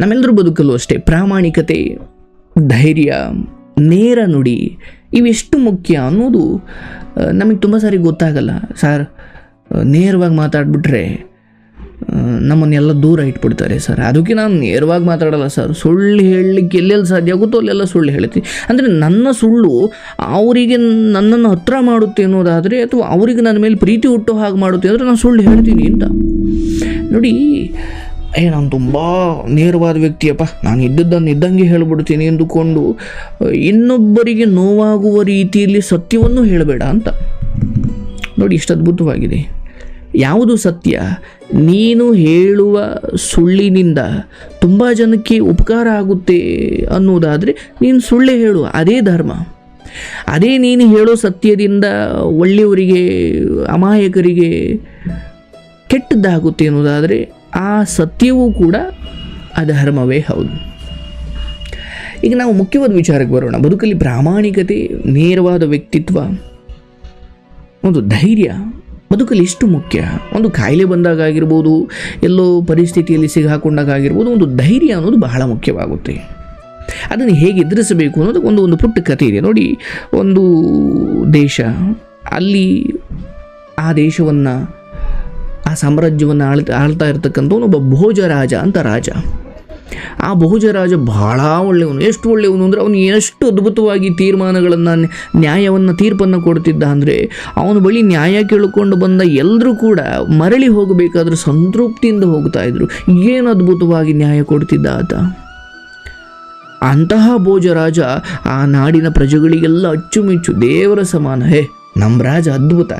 ನಮ್ಮೆಲ್ಲರ ಬದುಕಲು ಅಷ್ಟೇ. ಪ್ರಾಮಾಣಿಕತೆ, ಧೈರ್ಯ, ನೇರ ನುಡಿ ಇವೆಷ್ಟು ಮುಖ್ಯ ಅನ್ನೋದು ನಮಗೆ ತುಂಬ ಸಾರಿ ಗೊತ್ತಾಗಲ್ಲ. ಸರ್ ನೇರವಾಗಿ ಮಾತಾಡ್ಬಿಟ್ರೆ ನಮ್ಮನ್ನೆಲ್ಲ ದೂರ ಇಟ್ಬಿಡ್ತಾರೆ ಸರ್. ಅದಕ್ಕೆ ನಾನು ನೇರವಾಗಿ ಮಾತಾಡಲ್ಲ ಸರ್. ಸುಳ್ಳು ಹೇಳಲಿಕ್ಕೆ ಎಲ್ಲೆಲ್ಲಿ ಸಾಧ್ಯ ಆಗುತ್ತೋ ಅಲ್ಲೆಲ್ಲ ಸುಳ್ಳು ಹೇಳ್ತೀನಿ. ಅಂದರೆ ನನ್ನ ಸುಳ್ಳು ಅವರಿಗೆ ನನ್ನನ್ನು ಹತ್ರ ಮಾಡುತ್ತೆ ಅನ್ನೋದಾದರೆ ಅಥವಾ ಅವರಿಗೆ ನನ್ನ ಮೇಲೆ ಪ್ರೀತಿ ಹುಟ್ಟೋ ಹಾಗೆ ಮಾಡುತ್ತೆ ಅಂದರೆ ನಾನು ಸುಳ್ಳು ಹೇಳ್ತೀನಿ ಅಂತ. ನೋಡಿ ಏ, ನಾನು ತುಂಬ ನೇರವಾದ ವ್ಯಕ್ತಿಯಪ್ಪ. ನಾನು ಇದ್ದದ್ದನ್ನು ಇದ್ದಂಗೆ ಹೇಳ್ಬಿಡ್ತೀನಿ ಎಂದುಕೊಂಡು ಇನ್ನೊಬ್ಬರಿಗೆ ನೋವಾಗುವ ರೀತಿಯಲ್ಲಿ ಸತ್ಯವನ್ನು ಹೇಳಬೇಡ ಅಂತ. ನೋಡಿ, ಇಷ್ಟು ಅದ್ಭುತವಾಗಿದೆ. ಯಾವುದು ಸತ್ಯ? ನೀನು ಹೇಳುವ ಸುಳ್ಳಿನಿಂದ ತುಂಬ ಜನಕ್ಕೆ ಉಪಕಾರ ಆಗುತ್ತೆ ಅನ್ನೋದಾದರೆ ನೀನು ಸುಳ್ಳೆ ಹೇಳು ಅದೇ ಧರ್ಮ. ಅದೇ ನೀನು ಹೇಳೋ ಸತ್ಯದಿಂದ ಒಳ್ಳೆಯವರಿಗೆ, ಅಮಾಯಕರಿಗೆ ಕೆಟ್ಟದ್ದಾಗುತ್ತೆ ಅನ್ನೋದಾದರೆ ಆ ಸತ್ಯವೂ ಕೂಡ ಅಧರ್ಮವೇ ಹೌದು. ಈಗ ನಾವು ಮುಖ್ಯವಾದ ವಿಚಾರಕ್ಕೆ ಬರೋಣ. ಬದುಕಲ್ಲಿ ಪ್ರಾಮಾಣಿಕತೆ, ನೇರವಾದ ವ್ಯಕ್ತಿತ್ವ, ಒಂದು ಧೈರ್ಯ ಬದುಕಲ್ಲಿ ಎಷ್ಟು ಮುಖ್ಯ? ಒಂದು ಕಾಯಿಲೆ ಬಂದಾಗ ಆಗಿರ್ಬೋದು ಎಲ್ಲೋ ಪರಿಸ್ಥಿತಿಯಲ್ಲಿ ಸಿಗಾಕೊಂಡಾಗ ಆಗಿರ್ಬೋದು ಒಂದು ಧೈರ್ಯ ಅನ್ನೋದು ಬಹಳ ಮುಖ್ಯವಾಗುತ್ತೆ. ಅದನ್ನು ಹೇಗೆ ಎದುರಿಸಬೇಕು ಅನ್ನೋದು ಒಂದು ಒಂದು ಪುಟ್ಟ ಕಥೆ ಇದೆ. ನೋಡಿ, ಒಂದು ದೇಶ, ಅಲ್ಲಿ ಆ ದೇಶವನ್ನು ಆ ಸಾಮ್ರಾಜ್ಯವನ್ನು ಆಳ್ ಆಳ್ತಾ ಇರತಕ್ಕಂಥವನು ಒಬ್ಬ ಭೋಜರಾಜ ಅಂತ ರಾಜ. ಆ ಭೋಜರಾಜ ಬಹಳ ಒಳ್ಳೆಯವನು. ಎಷ್ಟು ಒಳ್ಳೆಯವನು ಅಂದರೆ ಅವನು ಎಷ್ಟು ಅದ್ಭುತವಾಗಿ ತೀರ್ಮಾನಗಳನ್ನು, ನ್ಯಾಯವನ್ನು, ತೀರ್ಪನ್ನು ಕೊಡ್ತಿದ್ದ ಅಂದರೆ ಅವನ ಬಳಿ ನ್ಯಾಯ ಕೇಳಿಕೊಂಡು ಬಂದ ಎಲ್ಲರೂ ಕೂಡ ಮರಳಿ ಹೋಗಬೇಕಾದ್ರೂ ಸಂತೃಪ್ತಿಯಿಂದ ಹೋಗ್ತಾ ಇದ್ರು. ಏನು ಅದ್ಭುತವಾಗಿ ನ್ಯಾಯ ಕೊಡ್ತಿದ್ದ ಆತ? ಅಂತಹ ಭೋಜರಾಜ ಆ ನಾಡಿನ ಪ್ರಜೆಗಳಿಗೆಲ್ಲ ಅಚ್ಚುಮೆಚ್ಚು, ದೇವರ ಸಮಾನ. ಹೇ ನಮ್ಮ ರಾಜ ಅದ್ಭುತ.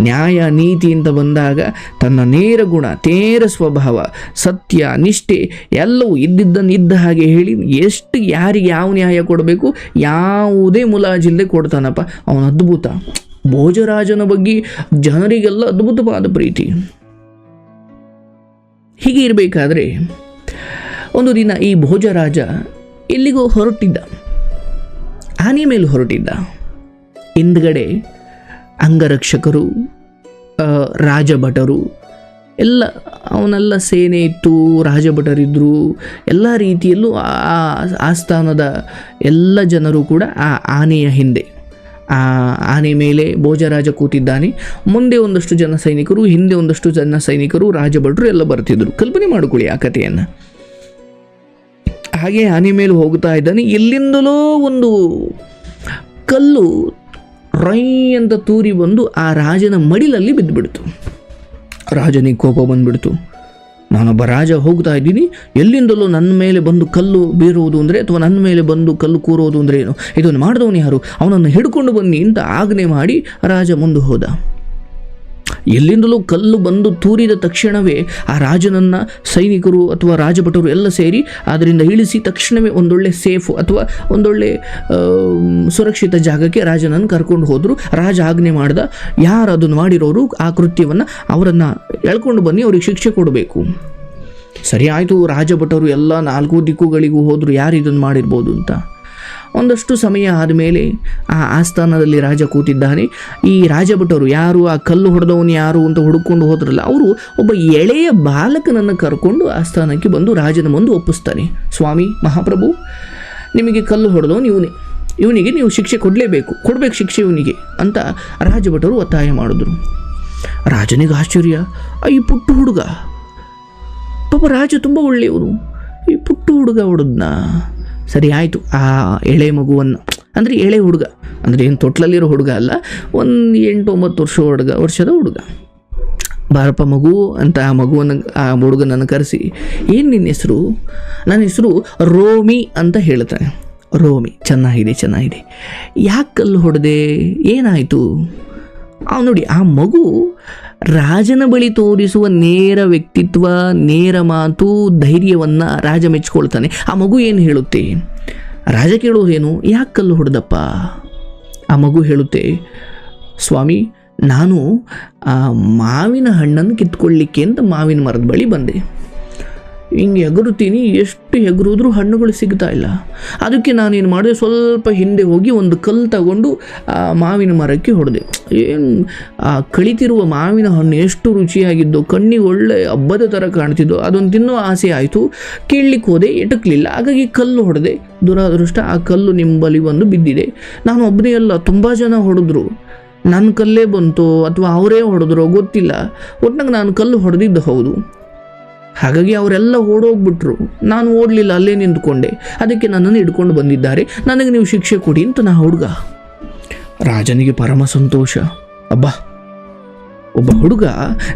ನ್ಯಾಯ ನೀತಿ ಅಂತ ಬಂದಾಗ ತನ್ನ ನೇರ ಗುಣ ತೇರ ಸ್ವಭಾವ, ಸತ್ಯ, ನಿಷ್ಠೆ ಎಲ್ಲವೂ ಇದ್ದಿದ್ದನ್ನು ಇದ್ದ ಹಾಗೆ ಹೇಳಿ ಎಷ್ಟು ಯಾರಿಗೆ ಯಾವ ನ್ಯಾಯ ಕೊಡಬೇಕು, ಯಾವುದೇ ಮುಲಾಜಿಲ್ಲದೆ ಕೊಡ್ತಾನಪ್ಪ. ಅವನ ಅದ್ಭುತ. ಭೋಜರಾಜನ ಬಗ್ಗೆ ಜನರಿಗೆಲ್ಲ ಅದ್ಭುತವಾದ ಪ್ರೀತಿ. ಹೀಗೆ ಇರಬೇಕಾದ್ರೆ ಒಂದು ದಿನ ಈ ಭೋಜರಾಜ ಎಲ್ಲಿಗೋ ಹೊರಟಿದ್ದ. ಆನೆ ಮೇಲೆ ಹೊರಟಿದ್ದ. ಹಿಂದ್ಗಡೆ ಅಂಗರಕ್ಷಕರು ರಾಜಭಟರು, ಎಲ್ಲ ಅವನೆಲ್ಲ ಸೇನೆ ಇತ್ತು ರಾಜಭಟರಿದ್ದರು ಎಲ್ಲ ರೀತಿಯಲ್ಲೂ ಆ ಆಸ್ಥಾನದ ಎಲ್ಲ ಜನರು ಕೂಡ ಆ ಆನೆಯ ಹಿಂದೆ. ಆ ಆನೆ ಮೇಲೆ ಭೋಜರಾಜ ಕೂತಿದ್ದಾನೆ. ಮುಂದೆ ಒಂದಷ್ಟು ಜನ ಸೈನಿಕರು, ಹಿಂದೆ ಒಂದಷ್ಟು ಜನ ಸೈನಿಕರು, ರಾಜಭಟರು ಎಲ್ಲ ಬರ್ತಿದ್ರು. ಕಲ್ಪನೆ ಮಾಡಿಕೊಳ್ಳಿ ಆ ಕಥೆಯನ್ನು. ಹಾಗೆ ಆನೆ ಮೇಲೆ ಹೋಗ್ತಾ ಇದ್ದಾನೆ. ಎಲ್ಲಿಂದಲೋ ಒಂದು ಕಲ್ಲು ರೈ ಅಂತ ತೂರಿ ಬಂದು ಆ ರಾಜನ ಮಡಿಲಲ್ಲಿ ಬಿದ್ದುಬಿಡ್ತು. ರಾಜನಿಗೆ ಕೋಪ ಬಂದುಬಿಡ್ತು. ನಾನೊಬ್ಬ ರಾಜ ಹೋಗ್ತಾ ಇದ್ದೀನಿ, ಎಲ್ಲಿಂದಲೂ ನನ್ನ ಮೇಲೆ ಬಂದು ಕಲ್ಲು ಬೀರುವುದು ಅಂದರೆ ಅಥವಾ ನನ್ನ ಮೇಲೆ ಬಂದು ಕಲ್ಲು ಕೂರೋದು ಅಂದರೆ ಏನು? ಇದನ್ನು ಮಾಡಿದವನು ಯಾರು? ಅವನನ್ನು ಹಿಡ್ಕೊಂಡು ಬನ್ನಿ ಅಂತ ಆಜ್ಞೆ ಮಾಡಿ ರಾಜ ಮುಂದೆ ಹೋದ. ಎಲ್ಲಿಂದಲೂ ಕಲ್ಲು ಬಂದು ತೂರಿದ ತಕ್ಷಣವೇ ಆ ರಾಜನನ್ನು ಸೈನಿಕರು ಅಥವಾ ರಾಜಭಟರು ಎಲ್ಲ ಸೇರಿ ಅದರಿಂದ ಇಳಿಸಿ ತಕ್ಷಣವೇ ಒಂದೊಳ್ಳೆ ಸೇಫ್ ಅಥವಾ ಒಂದೊಳ್ಳೆ ಸುರಕ್ಷಿತ ಜಾಗಕ್ಕೆ ರಾಜನನ್ನು ಕರ್ಕೊಂಡು ಹೋದರು. ರಾಜ ಆಜ್ಞೆ ಮಾಡ್ದ ಯಾರು ಅದನ್ನು ಮಾಡಿರೋರು ಆ ಕೃತ್ಯವನ್ನು ಅವರನ್ನು ಎಳ್ಕೊಂಡು ಬನ್ನಿ, ಅವ್ರಿಗೆ ಶಿಕ್ಷೆ ಕೊಡಬೇಕು. ಸರಿ ಆಯಿತು, ರಾಜಭಟರು ಎಲ್ಲ ನಾಲ್ಕು ದಿಕ್ಕುಗಳಿಗೂ ಹೋದರು, ಯಾರು ಇದನ್ನು ಮಾಡಿರ್ಬೋದು ಅಂತ? ಒಂದಷ್ಟು ಸಮಯ ಆದಮೇಲೆ ಆ ಆಸ್ಥಾನದಲ್ಲಿ ರಾಜ ಕೂತಿದ್ದಾನೆ. ಈ ರಾಜಭಟರು ಯಾರು? ಆ ಕಲ್ಲು ಹೊಡೆದವನು ಯಾರು ಅಂತ ಹುಡುಕೊಂಡು ಹೋದ್ರಲ್ಲ, ಅವರು ಒಬ್ಬ ಎಳೆಯ ಬಾಲಕನನ್ನು ಕರ್ಕೊಂಡು ಆಸ್ಥಾನಕ್ಕೆ ಬಂದು ರಾಜನ ಮುಂದೆ ಒಪ್ಪಿಸ್ತಾನೆ ಸ್ವಾಮಿ, ಮಹಾಪ್ರಭು, ನಿಮಗೆ ಕಲ್ಲು ಹೊಡೆದವನು ಇವನೇ. ಇವನಿಗೆ ನೀವು ಶಿಕ್ಷೆ ಕೊಡಲೇಬೇಕು. ಕೊಡಬೇಕು ಶಿಕ್ಷೆ ಇವನಿಗೆ ಅಂತ ರಾಜಭಟರು ಒತ್ತಾಯ ಮಾಡಿದ್ರು. ರಾಜನಿಗೆ ಆಶ್ಚರ್ಯ. ಈ ಪುಟ್ಟು ಹುಡುಗ. ಪಾಪ ರಾಜ ತುಂಬ ಒಳ್ಳೆಯವನು. ಈ ಪುಟ್ಟು ಹುಡುಗ ಹೊಡೆದ್ನ? ಸರಿ ಆಯಿತು, ಆ ಎಳೆ ಮಗುವನ್ನು, ಅಂದರೆ ಎಳೆ ಹುಡುಗ, ಅಂದರೆ ಏನು ತೊಟ್ಲಲ್ಲಿರೋ ಹುಡುಗ ಅಲ್ಲ, ಒಂದು ಎಂಟು ಒಂಬತ್ತು ವರ್ಷ ಹುಡುಗ ವರ್ಷದ ಹುಡುಗ. ಬಾರಪ್ಪ ಮಗು ಅಂತ ಆ ಮಗುವನ್ನು, ಆ ಹುಡುಗನನ್ನು ಕರೆಸಿ, ಏನು ನಿನ್ನ ಹೆಸರು? ನನ್ನ ಹೆಸರು ರೋಮಿ ಅಂತ ಹೇಳ್ತಾನೆ. ರೋಮಿ, ಚೆನ್ನಾಗಿದೆ ಚೆನ್ನಾಗಿದೆ. ಯಾಕೆ ಕಲ್ಲು ಹೊಡೆದೆ? ಏನಾಯಿತು? ಆ ನೋಡಿ, ಆ ಮಗು ರಾಜನ ಬಳಿ ತೋರಿಸುವ ನೇರ ವ್ಯಕ್ತಿತ್ವ, ನೇರ ಮಾತು, ಧೈರ್ಯವನ್ನು ರಾಜ ಮೆಚ್ಕೊಳ್ತಾನೆ ಆ ಮಗು ಏನು ಹೇಳುತ್ತೆ? ರಾಜ ಕೇಳೋದೇನು, ಯಾಕೆ ಕಲ್ಲು ಹೊಡೆದಪ್ಪ? ಆ ಮಗು ಹೇಳುತ್ತೆ, ಸ್ವಾಮಿ, ನಾನು ಆ ಮಾವಿನ ಹಣ್ಣನ್ನು ಕಿತ್ಕೊಳ್ಳಿಕ್ಕೆ ಅಂತ ಮಾವಿನ ಮರದ ಬಳಿ ಬಂದೆ. ಹಿಂಗೆ ಎಗರುತ್ತೀನಿ ಎಷ್ಟು ಎಗರಿದ್ರೂ ಹಣ್ಣುಗಳು ಸಿಗ್ತಾ ಇಲ್ಲ. ಅದಕ್ಕೆ ನಾನೇನು ಮಾಡಿದೆ, ಸ್ವಲ್ಪ ಹಿಂದೆ ಹೋಗಿ ಒಂದು ಕಲ್ಲು ತಗೊಂಡು ಆ ಮಾವಿನ ಮರಕ್ಕೆ ಹೊಡೆದೆ. ಏನು, ಆ ಕಳಿತಿರುವ ಮಾವಿನ ಹಣ್ಣು ಎಷ್ಟು ರುಚಿಯಾಗಿದ್ದು, ಕಣ್ಣಿಗೆ ಒಳ್ಳೆ ಹಬ್ಬದ ಥರ ಕಾಣ್ತಿದ್ದು, ಅದೊಂದು ತಿನ್ನೋ ಆಸೆ ಆಯಿತು. ಕೀಳ್ಲಿಕ್ಕೆ ಹೋದೆ, ಎಟಕಲಿಲ್ಲ. ಹಾಗಾಗಿ ಕಲ್ಲು ಹೊಡೆದೆ. ದುರಾದೃಷ್ಟ, ಆ ಕಲ್ಲು ನಿಂಬಲಿ ಬಂದು ಬಿದ್ದಿದೆ. ನಾನು ಒಬ್ಬನೇ ಅಲ್ಲ, ತುಂಬ ಜನ ಹೊಡೆದ್ರು. ನನ್ನ ಕಲ್ಲೇ ಬಂತು, ಅಥವಾ ಅವರೇ ಹೊಡೆದ್ರೋ ಗೊತ್ತಿಲ್ಲ. ಒಟ್ನಾಗ ನಾನು ಕಲ್ಲು ಹೊಡೆದಿದ್ದು ಹೌದು. ಹಾಗಾಗಿ ಅವರೆಲ್ಲ ಓಡೋಗ್ಬಿಟ್ರು. ನಾನು ಓಡಲಿಲ್ಲ, ಅಲ್ಲೇ ನಿಂತ್ಕೊಂಡೆ. ಅದಕ್ಕೆ ನನ್ನನ್ನು ಹಿಡ್ಕೊಂಡು ಬಂದಿದ್ದಾರೆ. ನನಗೆ ನೀವು ಶಿಕ್ಷೆ ಕೊಡಿ ಅಂತ ನಾ ಹುಡುಗ. ರಾಜನಿಗೆ ಪರಮ ಸಂತೋಷ. ಅಬ್ಬಾ. ಒಬ್ಬ ಹುಡುಗ,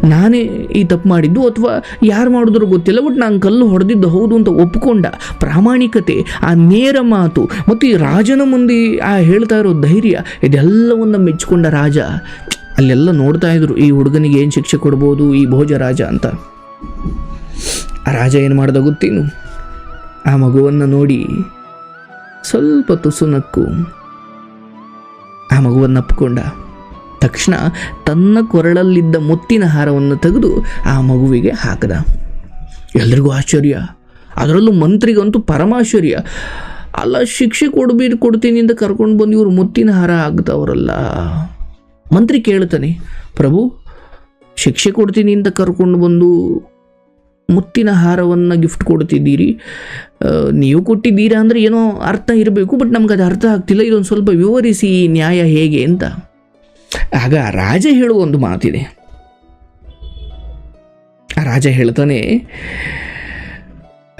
ನಾನೇ ಈ ತಪ್ಪು ಮಾಡಿದ್ದು ಅಥವಾ ಯಾರು ಮಾಡಿದ್ರು ಗೊತ್ತಿಲ್ಲ, ಬಟ್ ನಾನು ಕಲ್ಲು ಹೊಡೆದಿದ್ದು ಹೌದು ಅಂತ ಒಪ್ಪಿಕೊಂಡ ಪ್ರಾಮಾಣಿಕತೆ, ಆ ನೇರ ಮಾತು, ಮತ್ತು ಈ ರಾಜನ ಮುಂದೆ ಆ ಹೇಳ್ತಾ ಇರೋ ಧೈರ್ಯ, ಇದೆಲ್ಲವನ್ನು ಮೆಚ್ಚಿಕೊಂಡ ರಾಜ. ಅಲ್ಲೆಲ್ಲ ನೋಡ್ತಾ ಇದ್ರು, ಈ ಹುಡುಗನಿಗೆ ಏನು ಶಿಕ್ಷೆ ಕೊಡ್ಬೋದು, ಈ ಭೋಜ ರಾಜ ಅಂತ. ರಾಜ ಏನು ಮಾಡ್ದ ಗೊತ್ತೇನು? ಆ ಮಗುವನ್ನು ನೋಡಿ ಸ್ವಲ್ಪ ತುಸು ನಕ್ಕು. ಆ ಮಗುವನ್ನು ಅಪ್ಪಿಕೊಂಡ. ತಕ್ಷಣ ತನ್ನ ಕೊರಳಲ್ಲಿದ್ದ ಮುತ್ತಿನ ಹಾರವನ್ನು ತೆಗೆದು ಆ ಮಗುವಿಗೆ ಹಾಕದ. ಎಲ್ರಿಗೂ ಆಶ್ಚರ್ಯ. ಅದರಲ್ಲೂ ಮಂತ್ರಿಗಂತೂ ಪರಮಾಶ್ಚರ್ಯ. ಅಲ್ಲ, ಶಿಕ್ಷೆ ಕೊಡ್ಬಿಟ್ಟು ಕೊಡ್ತೀನಿ ಅಂತ ಕರ್ಕೊಂಡು ಬಂದು ಇವರು ಮುತ್ತಿನ ಹಾರ ಆಗ್ತವ್ರಲ್ಲ ಮಂತ್ರಿ ಕೇಳ್ತಾನೆ ಪ್ರಭು, ಶಿಕ್ಷೆ ಕೊಡ್ತೀನಿ ಅಂತ ಕರ್ಕೊಂಡು ಬಂದು ಮುತ್ತಿನ ಹಾರವನ್ನು ಗಿಫ್ಟ್ ಕೊಡ್ತಿದ್ದೀರಿ. ನೀವು ಕೊಟ್ಟಿದ್ದೀರಾ ಅಂದರೆ ಏನೋ ಅರ್ಥ ಇರಬೇಕು ಬಟ್ ನಮ್ಗೆ ಅದು ಅರ್ಥ ಆಗ್ತಿಲ್ಲ. ಇದೊಂದು ಸ್ವಲ್ಪ ವಿವರಿಸಿ ನ್ಯಾಯ ಹೇಗೆ ಅಂತ. ಆಗ ರಾಜ ಹೇಳುವ ಒಂದು ಮಾತಿದೆ. ರಾಜ ಹೇಳ್ತಾನೆ,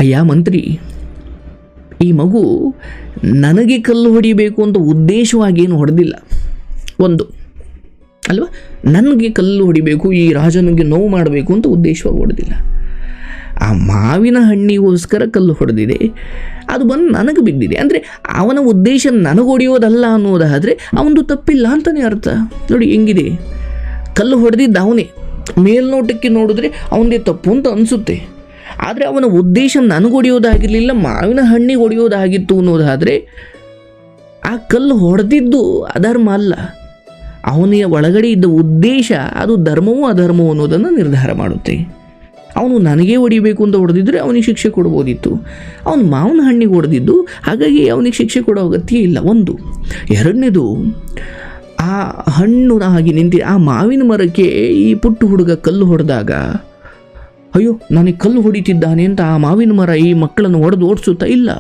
ಅಯ್ಯ ಮಂತ್ರಿ, ಈ ಮಗು ನನಗೆ ಕಲ್ಲು ಹೊಡಿಬೇಕು ಅಂತ ಉದ್ದೇಶವಾಗಿ ಏನು ಹೊಡೆದಿಲ್ಲ. ಒಂದು, ಅಲ್ವಾ? ನನಗೆ ಕಲ್ಲು ಹೊಡಿಬೇಕು, ಈ ರಾಜನಿಗೆ ನೋವು ಮಾಡಬೇಕು ಅಂತ ಉದ್ದೇಶವಾಗಿ ಹೊಡೆದಿಲ್ಲ. ಆ ಮಾವಿನ ಹಣ್ಣಿಗೋಸ್ಕರ ಕಲ್ಲು ಹೊಡೆದಿದೆ. ಅದು ಬಂದು ನನಗೆ ಬಿದ್ದಿದೆ. ಅಂದರೆ ಅವನ ಉದ್ದೇಶ ನನಗೆ ಹೊಡೆಯೋದಲ್ಲ ಅನ್ನೋದಾದರೆ ಅವನದು ತಪ್ಪಿಲ್ಲ ಅಂತಲೇ ಅರ್ಥ. ನೋಡಿ ಹೆಂಗಿದೆ? ಕಲ್ಲು ಹೊಡೆದಿದ್ದ ಅವನೇ ಮೇಲ್ನೋಟಕ್ಕೆ ನೋಡಿದ್ರೆ ಅವನದೇ ತಪ್ಪು ಅಂತ ಅನಿಸುತ್ತೆ. ಆದರೆ ಅವನ ಉದ್ದೇಶ ನನಗೆ ಹೊಡೆಯೋದಾಗಿರಲಿಲ್ಲ, ಮಾವಿನ ಹಣ್ಣಿಗೆ ಹೊಡೆಯೋದಾಗಿತ್ತು ಅನ್ನೋದಾದರೆ ಆ ಕಲ್ಲು ಹೊಡೆದಿದ್ದು ಅಧರ್ಮ ಅಲ್ಲ. ಅವನಿಯ ಒಳಗಡೆ ಇದ್ದ ಉದ್ದೇಶ ಅದು ಧರ್ಮವೂ ಅಧರ್ಮವೂ ಅನ್ನೋದನ್ನು ನಿರ್ಧಾರ ಮಾಡುತ್ತೆ. ಅವನು ನನಗೇ ಹೊಡಿಬೇಕು ಅಂತ ಹೊಡೆದಿದ್ರೆ ಅವನಿಗೆ ಶಿಕ್ಷೆ ಕೊಡ್ಬೋದಿತ್ತು. ಅವನು ಮಾವನ ಹಣ್ಣಿಗೆ ಹೊಡೆದಿದ್ದು, ಹಾಗಾಗಿ ಅವನಿಗೆ ಶಿಕ್ಷೆ ಕೊಡೋ ಅಗತ್ಯ ಇಲ್ಲ. ಒಂದು, ಎರಡನೇದು, ಆ ಹಣ್ಣು ಹಾಗೆ ನಿಂತಿ, ಆ ಮಾವಿನ ಮರಕ್ಕೆ ಈ ಪುಟ್ಟ ಹುಡುಗ ಕಲ್ಲು ಹೊಡೆದಾಗ, ಅಯ್ಯೋ, ನನಗೆ ಕಲ್ಲು ಹೊಡಿತಿದ್ದಾನೆ ಅಂತ ಆ ಮಾವಿನ ಮರ ಈ ಮಕ್ಕಳನ್ನು ಹೊಡೆದು ಓಡಿಸುತ್ತಾ? ಇಲ್ಲ.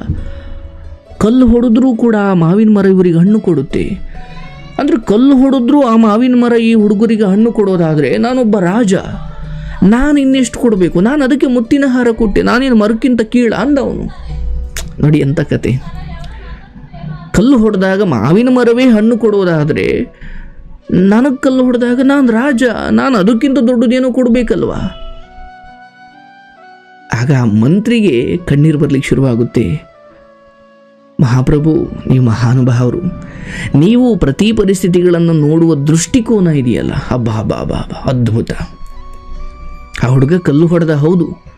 ಕಲ್ಲು ಹೊಡೆದ್ರೂ ಕೂಡ ಆ ಮಾವಿನ ಮರ ಇವರಿಗೆ ಹಣ್ಣು ಕೊಡುತ್ತೆ. ಅಂದರೆ ಕಲ್ಲು ಹೊಡೆದ್ರೂ ಆ ಮಾವಿನ ಮರ ಈ ಹುಡುಗರಿಗೆ ಹಣ್ಣು ಕೊಡೋದಾದರೆ ನಾನೊಬ್ಬ ರಾಜ. ನಾನು ಇನ್ನೆಷ್ಟು ಕೊಡಬೇಕು? ನಾನು ಅದಕ್ಕೆ ಮುತ್ತಿನ ಹಾರ ಕೊಟ್ಟೆ. ನಾನೇನು ಮರುಕ್ಕಿಂತ ಕೀಳ ಅಂದವನು. ನೋಡಿ ಎಂಥ ಕತೆ. ಕಲ್ಲು ಹೊಡೆದಾಗ ಮಾವಿನ ಮರವೇ ಹಣ್ಣು ಕೊಡೋದಾದರೆ ನನಗೆ ಕಲ್ಲು ಹೊಡೆದಾಗ ನಾನು ರಾಜ, ನಾನು ಅದಕ್ಕಿಂತ ದೊಡ್ಡದೇನೋ ಕೊಡಬೇಕಲ್ವಾ? ಆಗ ಆ ಮಂತ್ರಿಗೆ ಕಣ್ಣೀರು ಬರಲಿಕ್ಕೆ ಶುರುವಾಗುತ್ತೆ. ಮಹಾಪ್ರಭು, ನೀವು ಮಹಾನುಭಾವರು, ನೀವು ಪ್ರತಿ ಪರಿಸ್ಥಿತಿಗಳನ್ನು ನೋಡುವ ದೃಷ್ಟಿಕೋನ ಇದೆಯಲ್ಲ. ಹಬ್ಬ ಹಬ್ಬ ಹಬ್ಬ ಹಬ್ಬ ಅದ್ಭುತ. ಆ ಹುಡುಗ ಕಲ್ಲು ಹೊಡೆದ ಹೌದು.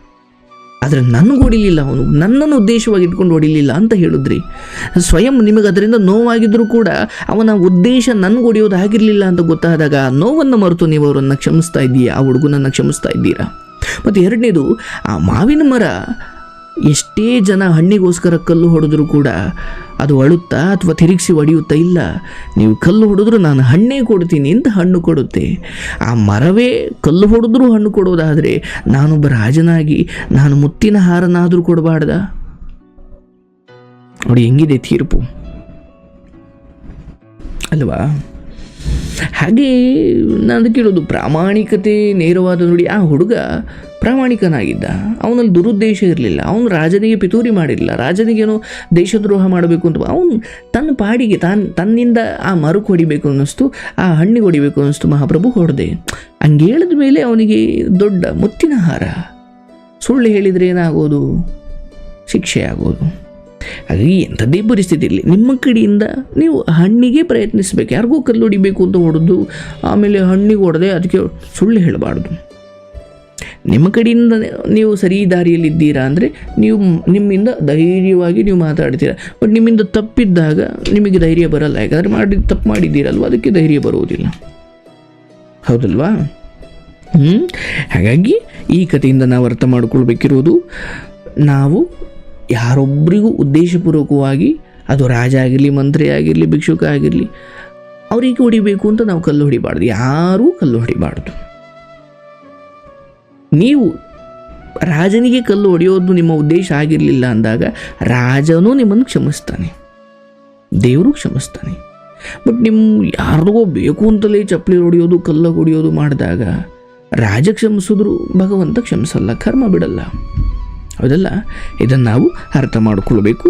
ಆದರೆ ನನಗೆ ಹೊಡಿಲಿಲ್ಲ ಅವನು. ನನ್ನನ್ನು ಉದ್ದೇಶವಾಗಿ ಇಟ್ಕೊಂಡು ಹೊಡಿಲಿಲ್ಲ ಅಂತ ಹೇಳಿದ್ರಿ. ಸ್ವಯಂ ನಿಮಗೆ ಅದರಿಂದ ನೋವಾಗಿದ್ರೂ ಕೂಡ ಅವನ ಉದ್ದೇಶ ನನಗೆ ಹೊಡೆಯೋದಾಗಿರಲಿಲ್ಲ ಅಂತ ಗೊತ್ತಾದಾಗ ಆ ನೋವನ್ನು ಮರೆತು ನೀವು ಅವರನ್ನು ಕ್ಷಮಿಸ್ತಾ ಇದ್ದೀಯಾ? ಆ ಹುಡುಗನನ್ನು ಕ್ಷಮಿಸ್ತಾ ಇದ್ದೀರಾ? ಮತ್ತು ಎರಡನೇದು, ಆ ಮಾವಿನ ಮರ ಎಷ್ಟೇ ಜನ ಹಣ್ಣಿಗೋಸ್ಕರ ಕಲ್ಲು ಹೊಡೆದ್ರೂ ಕೂಡ ಅದು ಅಳುತ್ತಾ ಅಥವಾ ತಿರುಗಿಸಿ ಒಡೆಯುತ್ತಾ ಇಲ್ಲ. ನೀವು ಕಲ್ಲು ಹೊಡೆದ್ರೂ ನಾನು ಹಣ್ಣೇ ಕೊಡ್ತೀನಿ ಅಂತ ಹಣ್ಣು ಕೊಡುತ್ತೆ. ಆ ಮರವೇ ಕಲ್ಲು ಹೊಡೆದ್ರೂ ಹಣ್ಣು ಕೊಡೋದಾದರೆ ನಾನೊಬ್ಬ ರಾಜನಾಗಿ ನಾನು ಮುತ್ತಿನ ಹಾರನಾದರೂ ಕೊಡಬಾರ್ದ? ನೋಡಿ, ಹೆಂಗಿದೆ ತೀರ್ಪು. ಅಲ್ವಾ? ಹಾಗೆ ನಾನು ಕೇಳೋದು ಪ್ರಾಮಾಣಿಕತೆ, ನೇರವಾದ ನೋಡಿ, ಆ ಹುಡುಗ ಪ್ರಾಮಾಣಿಕನಾಗಿದ್ದ. ಅವನಲ್ಲಿ ದುರುದ್ದೇಶ ಇರಲಿಲ್ಲ. ಅವನು ರಾಜನಿಗೆ ಪಿತೂರಿ ಮಾಡಿರಲಿಲ್ಲ. ರಾಜನಿಗೇನು ದೇಶದ್ರೋಹ ಮಾಡಬೇಕು ಅಂತ ಅವನು ತನ್ನ ಪಾಡಿಗೆ, ತಾನು, ತನ್ನಿಂದ ಆ ಮರುಕು ಹೊಡಿಬೇಕು ಅನ್ನಿಸ್ತು, ಆ ಹಣ್ಣಿಗೆ ಹೊಡಿಬೇಕು ಅನ್ನಿಸ್ತು ಮಹಾಪ್ರಭು ಹೊಡೆದೆ. ಹಂಗೆ ಹೇಳಿದ ಮೇಲೆ ಅವನಿಗೆ ದೊಡ್ಡ ಮುತ್ತಿನ ಹಾರ. ಸುಳ್ಳು ಹೇಳಿದರೆ ಏನಾಗೋದು? ಶಿಕ್ಷೆ ಆಗೋದು. ಹಾಗಾಗಿ ಎಂಥದ್ದೇ ಪರಿಸ್ಥಿತಿ ಇಲ್ಲಿ ನಿಮ್ಮ ಕಡೆಯಿಂದ ನೀವು ಹಣ್ಣಿಗೆ ಪ್ರಯತ್ನಿಸಬೇಕು. ಯಾರಿಗೂ ಕಲ್ಲು ಹೊಡಿಬೇಕು ಅಂತ ಹೊಡೆದು, ಆಮೇಲೆ ಹಣ್ಣಿಗೆ ಹೊಡೆದೆ ಅದಕ್ಕೆ ಸುಳ್ಳು ಹೇಳಬಾರ್ದು. ನಿಮ್ಮ ಕಡೆಯಿಂದ ನೀವು ಸರಿ ದಾರಿಯಲ್ಲಿದ್ದೀರಾ ಅಂದರೆ ನೀವು ನಿಮ್ಮಿಂದ ಧೈರ್ಯವಾಗಿ ನೀವು ಮಾತಾಡ್ತೀರಾ. ಬಟ್ ನಿಮ್ಮಿಂದ ತಪ್ಪಿದ್ದಾಗ ನಿಮಗೆ ಧೈರ್ಯ ಬರಲ್ಲ. ಯಾಕಂದರೆ ಮಾಡಿ, ತಪ್ಪು ಮಾಡಿದ್ದೀರಲ್ವ? ಅದಕ್ಕೆ ಧೈರ್ಯ ಬರುವುದಿಲ್ಲ. ಹೌದಲ್ವಾ? ಹ್ಞೂ ಹಾಗಾಗಿ ಈ ಕಥೆಯಿಂದ ನಾವು ಅರ್ಥ ಮಾಡಿಕೊಳ್ಬೇಕಿರುವುದು ನಾವು ಯಾರೊಬ್ಬರಿಗೂ ಉದ್ದೇಶಪೂರ್ವಕವಾಗಿ, ಅದು ರಾಜ ಆಗಿರಲಿ, ಮಂತ್ರಿ ಆಗಿರಲಿ, ಭಿಕ್ಷುಕ ಆಗಿರಲಿ, ಅವರಿಗೆ ಹೊಡಿಬೇಕು ಅಂತ ನಾವು ಕಲ್ಲು ಹೊಡಿಬಾರ್ದು. ಯಾರೂ ಕಲ್ಲು ಹೊಡಿಬಾರ್ದು. ನೀವು ರಾಜನಿಗೆ ಕಲ್ಲು ಹೊಡೆಯೋದು ನಿಮ್ಮ ಉದ್ದೇಶ ಆಗಿರಲಿಲ್ಲ ಅಂದಾಗ ರಾಜನೂ ನಿಮ್ಮನ್ನು ಕ್ಷಮಿಸ್ತಾನೆ. ದೇವರು ಕ್ಷಮಿಸ್ತಾನೆ. ಬಟ್ ನಿಮ್ಮ ಯಾರಿಗೋ ಬೇಕು ಅಂತಲೇ ಚಪ್ಪಲಿ ಹೊಡೆಯೋದು, ಕಲ್ಲು ಹೊಡೆಯೋದು ಮಾಡಿದಾಗ ರಾಜ ಕ್ಷಮಿಸಿದ್ರು ಭಗವಂತ ಕ್ಷಮಿಸಲ್ಲ, ಕರ್ಮ ಬಿಡಲ್ಲ. ಹೌದಲ್ಲ? ಇದನ್ನು ನಾವು ಅರ್ಥ ಮಾಡಿಕೊಳ್ಬೇಕು.